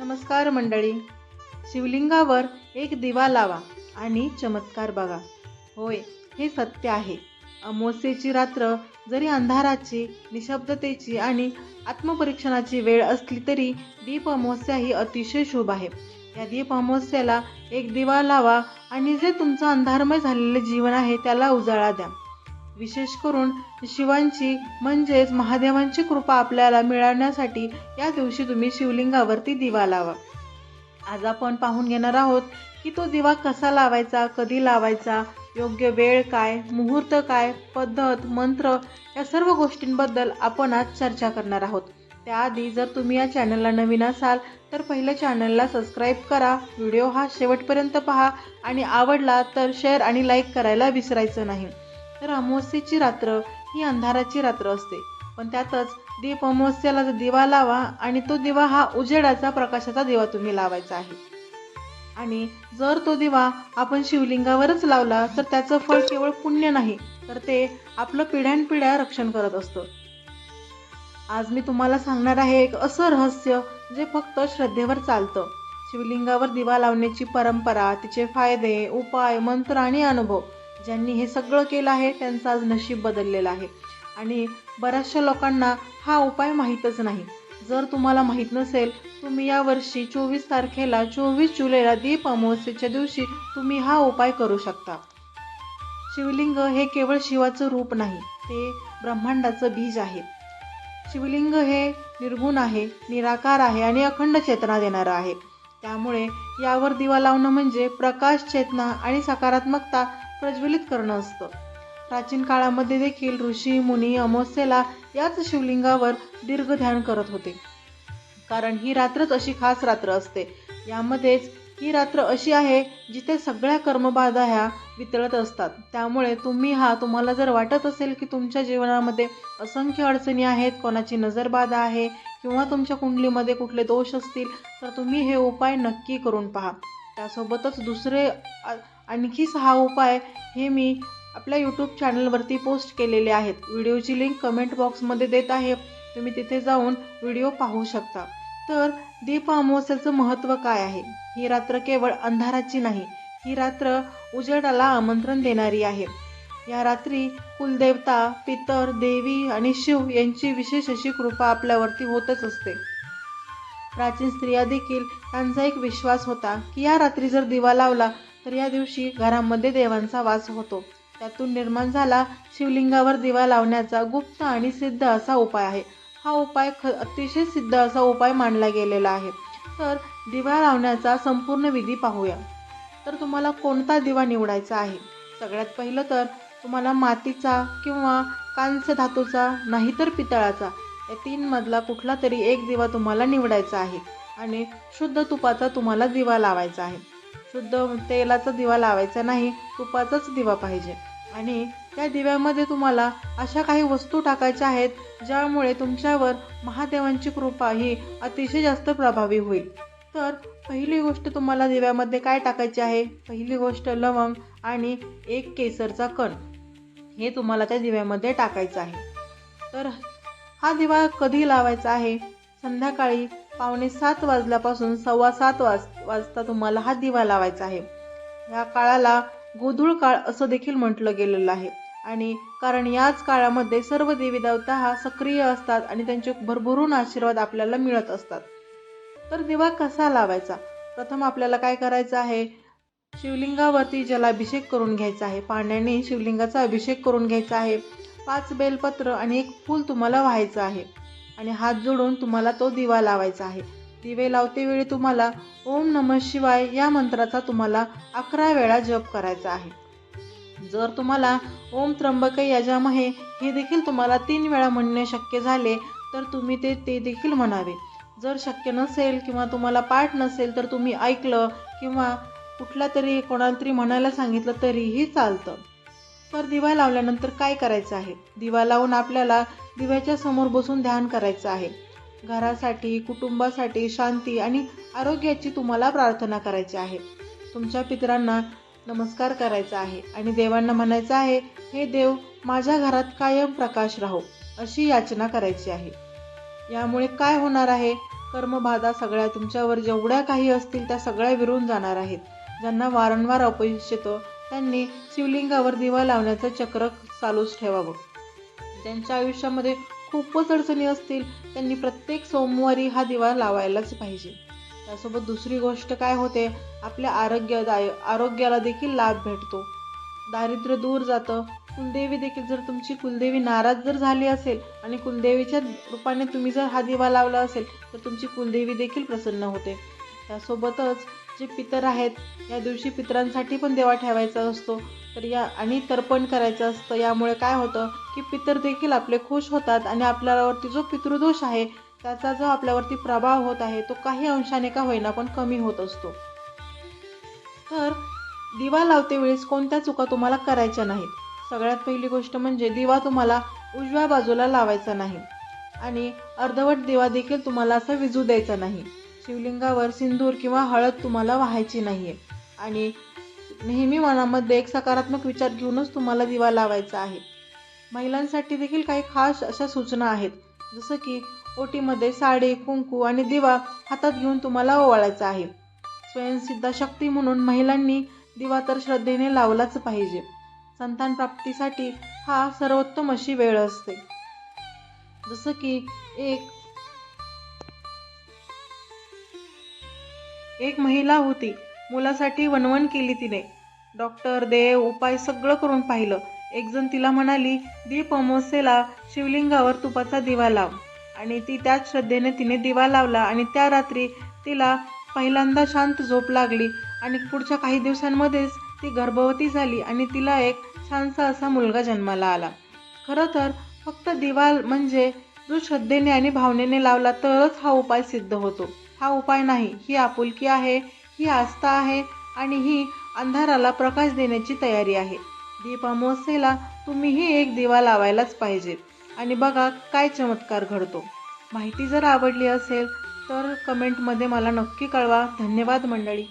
नमस्कार मंडळी. शिवलिंगावर एक दिवा लावा आणि चमत्कार बघा. होय हे सत्य आहे. अमावस्येची रात्र जरी अंधाराची निशब्दतेची आणि आत्मपरीक्षणाची वेळ असली तरी दीप अमावस्या ही अतिशय शुभ आहे. या दीप अमावस्याला एक दिवा लावा आणि जे तुमचं अंधारमय झालेले जीवन आहे त्याला उजाळा द्या. विशेष करून शिवांची म्हणजेच महादेवांची कृपा आपल्याला मिळवण्यासाठी या दिवशी तुम्ही शिवलिंगावरती दिवा लावा. आज आपण पाहून घेणार आहोत की तो दिवा कसा लावायचा कधी लावायचा योग्य वेळ काय मुहूर्त काय पद्धत मंत्र या सर्व गोष्टींबद्दल आपण आज चर्चा करणार आहोत. त्याआधी जर तुम्ही या चॅनलला नवीन असाल तर पहिल्या चॅनलला सबस्क्राईब करा व्हिडिओ हा शेवटपर्यंत पहा आणि आवडला तर शेअर आणि लाईक करायला विसरायचं नाही. तर अमावस्येची रात्र ही अंधाराची रात्र असते. पण त्यातच दीप अमावस्याला दिवा लावा आणि तो दिवा हा उजेडाचा प्रकाशाचा दिवा तुम्ही लावायचा आहे. आणि जर तो दिवा आपण शिवलिंगावरच लावला तर त्याचं फळ केवळ पुण्य नाही तर ते आपलं पिढ्यानपिढ्या रक्षण करत असतं. आज मी तुम्हाला सांगणार आहे एक असं रहस्य जे फक्त श्रद्धेवर चालतं. शिवलिंगावर दिवा लावण्याची परंपरा तिचे फायदे उपाय मंत्र आणि अनुभव ज्यांनी हे सगळं केलं आहे त्यांचं आज नशीब बदललेलं आहे. आणि बऱ्याचशा लोकांना हा उपाय माहीतच नाही. जर तुम्हाला माहीत नसेल तुम्ही यावर्षी चोवीस तारखेला चोवीस जुलैला दीप अमावस्येच्या दिवशी तुम्ही हा उपाय करू शकता. शिवलिंग हे केवळ शिवाचं रूप नाही ते ब्रह्मांडाचं बीज आहे. शिवलिंग हे निर्गुण आहे निराकार आहे आणि अखंड चेतना देणारं आहे. त्यामुळे यावर दिवा लावणं म्हणजे प्रकाश चेतना आणि सकारात्मकता प्रज्वलित करणं असतं. प्राचीन काळामध्ये देखील ऋषी मुनी अमावस्येला याच शिवलिंगावर दीर्घ ध्यान करत होते. कारण ही रात्रच अशी खास रात्र असते. यामध्येच ही रात्र अशी आहे जिथे सगळ्या कर्मबाधा ह्या वितळत असतात. त्यामुळे तुम्ही हा तुम्हाला जर वाटत असेल की तुमच्या जीवनामध्ये असंख्य अडचणी आहेत कोणाची नजरबाधा आहे किंवा तुमच्या कुंडलीमध्ये कुठले दोष असतील तर तुम्ही हे उपाय नक्की करून पहा. त्यासोबतच दुसरे आणखी सहा उपाय हे मी आपल्या यूट्यूब चॅनलवरती पोस्ट केलेले आहेत. व्हिडिओची लिंक कमेंट बॉक्समध्ये देत आहे. तुम्ही तिथे जाऊन व्हिडिओ पाहू शकता. तर दीप अमावस्याचं महत्त्व काय आहे? ही रात्र केवळ अंधाराची नाही ही रात्र उजेडाला आमंत्रण देणारी आहे. या रात्री कुलदेवता पितर देवी आणि शिव यांची विशेष अशी कृपा आपल्यावरती होतच असते. प्राचीन स्त्रिया देखील त्यांचा एक विश्वास होता की या रात्री जर दिवा लावला तर या दिवशी घरामध्ये देवांचा वास होतो. त्यातून निर्माण झाला शिवलिंगावर दिवा लावण्याचा गुप्त आणि सिद्ध असा उपाय आहे. हा उपाय ख अतिशय सिद्ध असा उपाय मानला गेलेला आहे. तर दिवा लावण्याचा संपूर्ण विधी पाहूया. तर तुम्हाला कोणता दिवा निवडायचा आहे? सगळ्यात पहिलं तर तुम्हाला मातीचा किंवा कांस्य धातूचा नाहीतर पितळाचा. या तीनमधला कुठला तरी एक दिवा तुम्हाला निवडायचा आहे. आणि शुद्ध तुपाचा तुम्हाला दिवा लावायचा आहे. शुद्ध तेलाचा दिवा लावायचा नाही तुपाचाच दिवा पाहिजे. आणि त्या दिव्यामध्ये तुम्हाला अशा काही वस्तू टाकायच्या आहेत ज्यामुळे तुमच्यावर महादेवांची कृपा ही अतिशय जास्त प्रभावी होईल. तर पहिली गोष्ट तुम्हाला दिव्यामध्ये काय टाकायची आहे? पहिली गोष्ट लवंग आणि एक केसरचा कण. हे तुम्हाला त्या दिव्यामध्ये टाकायचं आहे. तर हा दिवा कधी लावायचा आहे? संध्याकाळी पावणे सात वाजल्यापासून सव्वा सात वाज वाजता तुम्हाला हा दिवा लावायचा आहे. या काळाला गोधूळ काळ असं देखील म्हटलं गेलेलं आहे. आणि कारण याच काळामध्ये सर्व देवी देवता हा सक्रिय असतात आणि त्यांचे भरभरून आशीर्वाद आपल्याला मिळत असतात. तर दिवा कसा लावायचा? प्रथम आपल्याला काय करायचं आहे? शिवलिंगावरती जलाभिषेक करून घ्यायचा आहे. पाण्याने शिवलिंगाचा अभिषेक करून घ्यायचा आहे. पाच बेलपत्र आणि एक फूल तुम्हाला व्हायचं आहे. आणि हात जोडून तुम्हाला तो दिवा लावायचा आहे. दिवे लावते वेळी तुम्हाला ओम नम शिवाय या मंत्राचा तुम्हाला अकरा वेळा जप करायचा आहे. जर तुम्हाला ओम त्र्यंबक यजामहे हे देखील तुम्हाला तीन वेळा म्हणणे शक्य झाले तर तुम्ही ते ते देखील म्हणावे. जर शक्य नसेल किंवा तुम्हाला पाठ नसेल तर तुम्ही ऐकलं किंवा कुठला तरी कोणाला तरी म्हणायला सांगितलं तरीही चालतं. तर दिवा लावल्यानंतर काय करायचं आहे? दिवा लावून आपल्याला दिव्याच्या समोर बसून ध्यान करायचं आहे. घरासाठी कुटुंबासाठी शांती आणि आरोग्याची तुम्हाला प्रार्थना करायची आहे. तुमच्या पितरांना नमस्कार करायचा आहे आणि देवांना म्हणायचं आहे हे देव माझ्या घरात कायम प्रकाश राहो अशी याचना करायची आहे. यामुळे काय होणार आहे? कर्मबाधा सगळ्या तुमच्यावर जेवढ्या काही असतील त्या सगळ्या विरून जाणार आहेत. ज्यांना वारंवार अपयश येतं त्यांनी शिवलिंगावर दिवा लावण्याचं चक्र चालूच ठेवावं. ज्यांच्या आयुष्यामध्ये खूपच अडचणी असतील त्यांनी प्रत्येक सोमवारी हा दिवा लावायलाच पाहिजे. त्यासोबत दुसरी गोष्ट काय होते आपल्या आरोग्यदाय आरोग्याला देखील लाभ भेटतो. दारिद्र्य दूर जातं. कुलदेवी देखील जर तुमची कुलदेवी नाराज जर झाली असेल आणि कुलदेवीच्या रूपाने तुम्ही जर हा दिवा लावला असेल तर तुमची कुलदेवी देखील प्रसन्न होते. त्यासोबतच जे पितर आहेत या दिवशी पितरांसाठी पण देवा ठेवायचा असतो. तर या आणि तर्पण करायचं असतं. यामुळे काय होतं की पितर देखील आपले खुश होतात आणि आपल्यावरती जो पितृदोष आहे त्याचा जो आपल्यावरती प्रभाव होत आहे तो काही अंशाने का होईना पण कमी होत असतो. तर दिवा लावते वेळेस कोणत्या चुका तुम्हाला करायच्या नाहीत? सगळ्यात पहिली गोष्ट म्हणजे दिवा तुम्हाला उजव्या बाजूला लावायचा नाही. आणि अर्धवट दिवा देखील तुम्हाला असा विजू द्यायचा नाही. शिवलिंगावर सिंदूर किंवा हळद तुम्हाला व्हायची नाही आहे आणि नेहमी मनामध्ये एक सकारात्मक विचार घेऊनच तुम्हाला दिवा लावायचा आहे. महिलांसाठी देखील काही खास अशा सूचना आहेत. जसं की ओटीमध्ये साडी कुंकू आणि दिवा हातात घेऊन तुम्हाला ओवाळायचा आहे. स्वयंसिद्धा शक्ती म्हणून महिलांनी दिवा तर श्रद्धेने लावलाच पाहिजे. संतान प्राप्तीसाठी हा सर्वोत्तम अशी वेळ असते. जसं की एक एक महिला होती. मुलासाठी वणवण केली तिने. डॉक्टर देव उपाय सगळं करून पाहिलं. एक जण तिला म्हणाली दीप अमावस्येला शिवलिंगावर तुपाचा दिवा लाव. आणि ती त्याच श्रद्धेने तिने दिवा लावला आणि त्या रात्री तिला पहिल्यांदा शांत झोप लागली आणि पुढच्या काही दिवसांमध्येच ती गर्भवती झाली आणि तिला एक छानसा असा मुलगा जन्माला आला. खरं तर फक्त दिवा म्हणजे जो श्रद्धेने आणि भावनेने लावला तरच हा उपाय सिद्ध होतो. हा उपाय नाही. ही आपुलकी आहे ही आस्था आहे आणि ही अंधाराला प्रकाश देण्याची तयारी आहे. दीप अमावस्येला तुम्हीही एक दिवा लावायलाच पाहिजे. आणि बघा काय चमत्कार घडतो. माहिती जर आवडली असेल तर कमेंटमध्ये मला नक्की कळवा. धन्यवाद मंडळी.